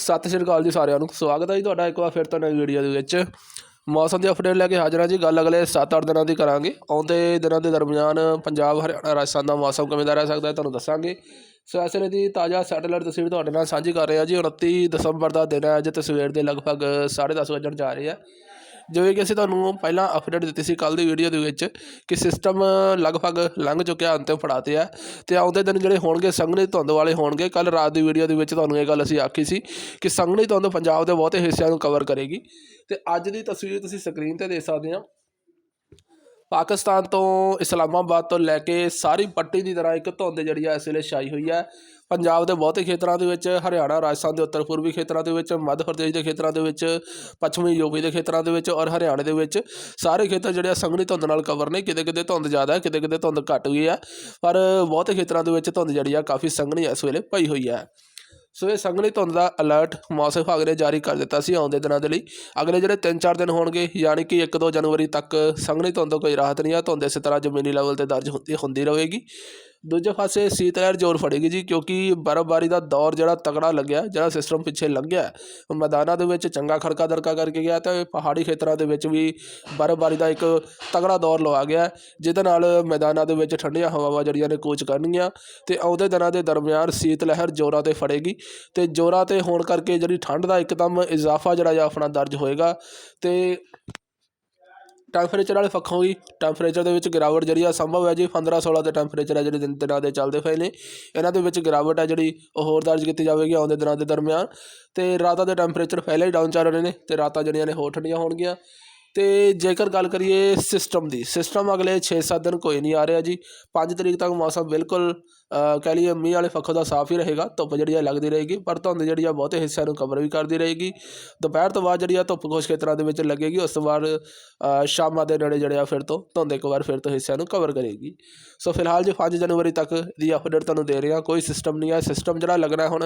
ਸਤਿ ਸ਼੍ਰੀ ਅਕਾਲ ਜੀ ਸਾਰਿਆਂ ਨੂੰ। ਸਵਾਗਤ ਹੈ ਜੀ ਤੁਹਾਡਾ ਇੱਕ ਵਾਰ ਫਿਰ ਤੋਂ ਨਵੀਂ ਵੀਡੀਓ ਦੇ ਵਿੱਚ। ਮੌਸਮ ਦੀ ਅਪਡੇਟ ਲੈ ਕੇ ਹਾਜ਼ਰ ਹਾਂ ਜੀ। ਗੱਲ ਅਗਲੇ 7-8 ਦਿਨਾਂ ਦੀ ਕਰਾਂਗੇ। ਆਉਂਦੇ ਦਿਨਾਂ ਦੇ ਦਰਮਿਆਨ ਪੰਜਾਬ, ਹਰਿਆਣਾ, ਰਾਜਸਥਾਨ ਦਾ ਮੌਸਮ ਕਿਵੇਂ ਦਾ ਰਹਿ ਸਕਦਾ ਹੈ ਤੁਹਾਨੂੰ ਦੱਸਾਂਗੇ। ਸੋ ਇਸ ਵੇਲੇ ਦੀ ਤਾਜ਼ਾ ਸੈਟੇਲਾਈਟ ਤਸਵੀਰ ਤੁਹਾਡੇ ਨਾਲ ਸਾਂਝੀ ਕਰ ਰਹੇ ਹਾਂ ਜੀ। 29 ਦਸੰਬਰ ਦਾ ਦਿਨ ਹੈ। ਅੱਜ ਤਸਵੀਰ ਦੇ ਲਗਭਗ 10:30 ਵਜਣ ਜਾ ਰਹੇ ਆ। ਜਿਵੇਂ ਕਿ ਅਸੀਂ ਤੁਹਾਨੂੰ ਪਹਿਲਾਂ ਅਪਡੇਟ ਦਿੱਤੀ ਸੀ ਕੱਲ ਦੀ ਵੀਡੀਓ ਦੇ ਵਿੱਚ ਕਿ ਸਿਸਟਮ ਲਗਭਗ ਲੰਘ ਚੁੱਕਿਆ, ਅੰਤਿਮ ਪੜਾਅ 'ਤੇ ਆ। ਤੇ ਆਉਂਦੇ ਦਿਨ ਜਿਹੜੇ ਹੋਣਗੇ, ਸੰਘਣੀ ਧੁੰਦ ਵਾਲੇ ਹੋਣਗੇ। ਕੱਲ ਰਾਤ ਦੀ ਵੀਡੀਓ ਦੇ ਵਿੱਚ ਤੁਹਾਨੂੰ ਇਹ ਗੱਲ ਅਸੀਂ ਆਖੀ ਸੀ ਕਿ ਸੰਘਣੀ ਧੁੰਦ ਪੰਜਾਬ ਦੇ ਬਹੁਤੇ ਹਿੱਸਿਆਂ ਨੂੰ ਕਵਰ ਕਰੇਗੀ। ਤੇ ਅੱਜ ਦੀ ਤਸਵੀਰ ਤੁਸੀਂ ਸਕਰੀਨ ਤੇ ਦੇਖ ਸਕਦੇ ਹੋ ਪਾਕਿਸਤਾਨ ਤੋਂ ਇਸਲਾਮਾਬਾਦ ਤੋਂ ਲੈ ਕੇ ਸਾਰੀ ਪੱਟੀ ਦੀ ਤਰ੍ਹਾਂ ਇੱਕ ਧੁੰਦ ਜਿਹੜੀ ਆ ਇਸ ਵੇਲੇ ਛਾਈ ਹੋਈ ਹੈ ਪੰਜਾਬ ਦੇ ਬਹੁਤੇ ਖੇਤਰਾਂ ਦੇ ਵਿੱਚ, ਹਰਿਆਣਾ, ਰਾਜਸਥਾਨ ਦੇ ਉੱਤਰ ਪੂਰਬੀ ਖੇਤਰਾਂ ਦੇ ਵਿੱਚ, ਮੱਧ ਪ੍ਰਦੇਸ਼ ਦੇ ਖੇਤਰਾਂ ਦੇ ਵਿੱਚ, ਪੱਛਮੀ ਯੂਪੀ ਦੇ ਖੇਤਰਾਂ ਦੇ ਵਿੱਚ ਔਰ ਹਰਿਆਣੇ ਦੇ ਵਿੱਚ ਸਾਰੇ ਖੇਤਰ ਜਿਹੜੇ ਆ ਸੰਘਣੀ ਧੁੰਦ ਨਾਲ ਕਵਰ ਨੇ। ਕਿਤੇ ਕਿਤੇ ਧੁੰਦ ਜ਼ਿਆਦਾ ਹੈ ਕਿਤੇ ਕਿਤੇ ਧੁੰਦ ਘੱਟ ਵੀ ਹੈ ਪਰ ਬਹੁਤੇ ਖੇਤਰਾਂ ਦੇ ਵਿੱਚ ਧੁੰਦ ਜਿਹੜੀ ਆ ਕਾਫੀ ਸੰਘਣੀ ਇਸ ਵੇਲੇ ਪਈ ਹੋਈ ਹੈ ਸੋ ਇਹ ਸੰਘਣੀ ਧੁੰਦ ਦਾ ਅਲਰਟ ਮੌਸਮ ਵਿਭਾਗ ਨੇ ਜਾਰੀ ਕਰ ਦਿੱਤਾ ਸੀ ਆਉਂਦੇ ਦਿਨਾਂ ਦੇ ਲਈ। ਅਗਲੇ ਜਿਹੜੇ 3-4 ਦਿਨ ਹੋਣਗੇ, ਯਾਨੀ ਕਿ 1-2 ਜਨਵਰੀ ਤੱਕ ਸੰਘਣੀ ਧੁੰਦ ਤੋਂ ਕੋਈ ਰਾਹਤ ਨਹੀਂ ਆ। ਧੁੰਦ ਇਸੇ ਤਰ੍ਹਾਂ ਜ਼ਮੀਨੀ ਲੈਵਲ ਤੇ ਦਰਜ ਹੁੰਦੀ ਹੁੰਦੀ ਰਹੇਗੀ। ਦੂਜੇ ਪਾਸੇ ਸੀਤ ਲਹਿਰ ਜ਼ੋਰ ਫੜੇਗੀ ਜੀ, ਕਿਉਂਕਿ ਬਰਫ਼ਬਾਰੀ ਦਾ ਦੌਰ ਜਿਹੜਾ ਤਕੜਾ ਲੱਗਿਆ, ਜਿਹੜਾ ਸਿਸਟਮ ਪਿੱਛੇ ਲੱਗਿਆ ਮੈਦਾਨਾਂ ਦੇ ਵਿੱਚ ਚੰਗਾ ਖੜਕਾ ਦਰਕਾ ਕਰਕੇ ਗਿਆ ਤੇ ਪਹਾੜੀ ਖੇਤਰਾਂ ਦੇ ਵਿੱਚ ਵੀ ਬਰਫ਼ਬਾਰੀ ਦਾ ਇੱਕ ਤਕੜਾ ਦੌਰ ਲਵਾ ਗਿਆ, ਜਿਹਦੇ ਨਾਲ ਮੈਦਾਨਾਂ ਦੇ ਵਿੱਚ ਠੰਡੀਆਂ ਹਵਾਵਾਂ ਜਿਹੜੀਆਂ ਨੇ ਕੂਚ ਕਰਨਗੀਆਂ ਤੇ ਆਉਂਦੇ ਦਿਨਾਂ ਦੇ ਦਰਮਿਆਨ ਸੀਤ ਲਹਿਰ ਜ਼ੋਰਾਂ ਤੇ ਫੜੇਗੀ ਤੇ ਜ਼ੋਰਾਂ ਤੇ ਹੋਣ ਕਰਕੇ ਜਿਹੜੀ ਠੰਡ ਦਾ ਇੱਕਦਮ ਇਜ਼ਾਫਾ ਜਿਹੜਾ ਆ ਆਪਣਾ ਦਰਜ ਹੋਏਗਾ ਤੇ ਟੈਂਪਰੇਚਰ ਵਾਲੇ ਪੱਖੋਂ ਵੀ ਟੈਂਪਰੇਚਰ ਦੇ ਵਿੱਚ ਗਿਰਾਵਟ ਜਿਹੜੀ ਆ ਸੰਭਵ ਹੈ ਜੀ 15 16 ਦੇ ਟੈਂਪਰੇਚਰ ਹੈ ਜਿਹੜੇ ਦਿਨ ਦਿਨਾਂ ਦੇ ਚੱਲਦੇ ਪਏ ਨੇ। ਇਹਨਾਂ ਦੇ ਵਿੱਚ ਗਿਰਾਵਟ ਹੈ ਜਿਹੜੀ ਉਹ ਹੋਰ ਦਰਜ ਕੀਤੀ ਜਾਵੇਗੀ ਆਉਂਦੇ ਦਿਨਾਂ ਦੇ ਦਰਮਿਆਨ। ਤੇ ਰਾਤਾਂ ਦੇ ਟੈਂਪਰੇਚਰ ਪਹਿਲਾਂ ਹੀ ਡਾਊਨ ਚੱਲ ਰਹੇ ਨੇ ਤੇ ਰਾਤਾਂ ਜਿਹੜੀਆਂ ਨੇ ਹੋਰ ਠੰਡੀਆਂ ਹੋਣਗੀਆਂ। ਤੇ ਜੇਕਰ ਗੱਲ ਕਰੀਏ ਸਿਸਟਮ ਦੀ ਸਿਸਟਮ ਅਗਲੇ 6-7 ਦਿਨ ਕੋਈ ਨਹੀਂ ਆ ਰਿਹਾ ਜੀ। 5 ਤਰੀਕ ਤੱਕ ਮੌਸਮ ਬਿਲਕੁਲ ਕਹਿ ਲਈਏ ਮੀਂਹ ਵਾਲੇ ਪੱਖੋਂ ਦਾ ਸਾਫ਼ ਹੀ ਰਹੇਗਾ ਧੁੱਪ ਜਿਹੜੀ ਆ ਲੱਗਦੀ ਰਹੇਗੀ ਪਰ ਧੁੰਦ ਜਿਹੜੀ ਆ ਬਹੁਤੇ ਹਿੱਸਿਆਂ ਨੂੰ ਕਵਰ ਵੀ ਕਰਦੀ ਰਹੇਗੀ। ਦੁਪਹਿਰ ਤੋਂ ਬਾਅਦ ਜਿਹੜੀ ਆ ਧੁੱਪ ਕੁਛ ਖੇਤਰਾਂ ਦੇ ਵਿੱਚ ਲੱਗੇਗੀ ਉਸ ਤੋਂ ਬਾਅਦ ਸ਼ਾਮਾਂ ਦੇ ਨੇੜੇ ਜਿਹੜੇ ਆ ਫਿਰ ਤੋਂ ਧੁੰਦ ਇੱਕ ਵਾਰ ਫਿਰ ਤੋਂ ਹਿੱਸਿਆਂ ਨੂੰ ਕਵਰ ਕਰੇਗੀ। ਸੋ ਫਿਲਹਾਲ ਜੀ 5 ਜਨਵਰੀ ਤੱਕ ਦੀ ਅਪਡੇਟ ਤੁਹਾਨੂੰ ਦੇ ਰਿਹਾ ਕੋਈ ਸਿਸਟਮ ਨਹੀਂ ਹੈ ਸਿਸਟਮ ਜਿਹੜਾ ਲੱਗਣਾ ਹੁਣ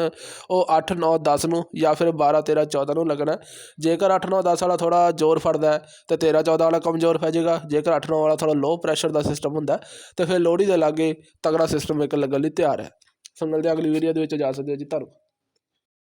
ਉਹ 8 9 10 ਨੂੰ ਜਾਂ ਫਿਰ 12 13 14 ਨੂੰ ਲੱਗਣਾ। ਜੇਕਰ 8 9 10 ਵਾਲਾ ਥੋੜਾ ਜ਼ੋਰ ਫੜਦਾ ਹੈ ਤੇ 13 14 ਵਾਲਾ ਕਮਜ਼ੋਰ ਪੈ ਜਾਏਗਾ ਜੇਕਰ 8 9 ਵਾਲਾ ਥੋੜਾ ਲੋ ਪ੍ਰੈਸ਼ਰ ਦਾ ਸਿਸਟਮ ਹੁੰਦਾ ਹੈ, ਤੇ ਫਿਰ ਲੋਹੜੀ ਦੇ ਲਾਗੇ ਤਗੜਾ ਸਿਸਟਮ ਇੱਕ ਲੱਗ ਲੱਗਣ ਲਈ ਤਿਆਰ ਹੈ। ਸੋ ਮਿਲਦੇ ਹਾਂ ਅਗਲੀ ਵੀਡੀਓ ਦੇ ਵਿੱਚ ਜਾ ਸਕਦੇ ਹੋ ਜੀ। ਧੰਨਵਾਦ।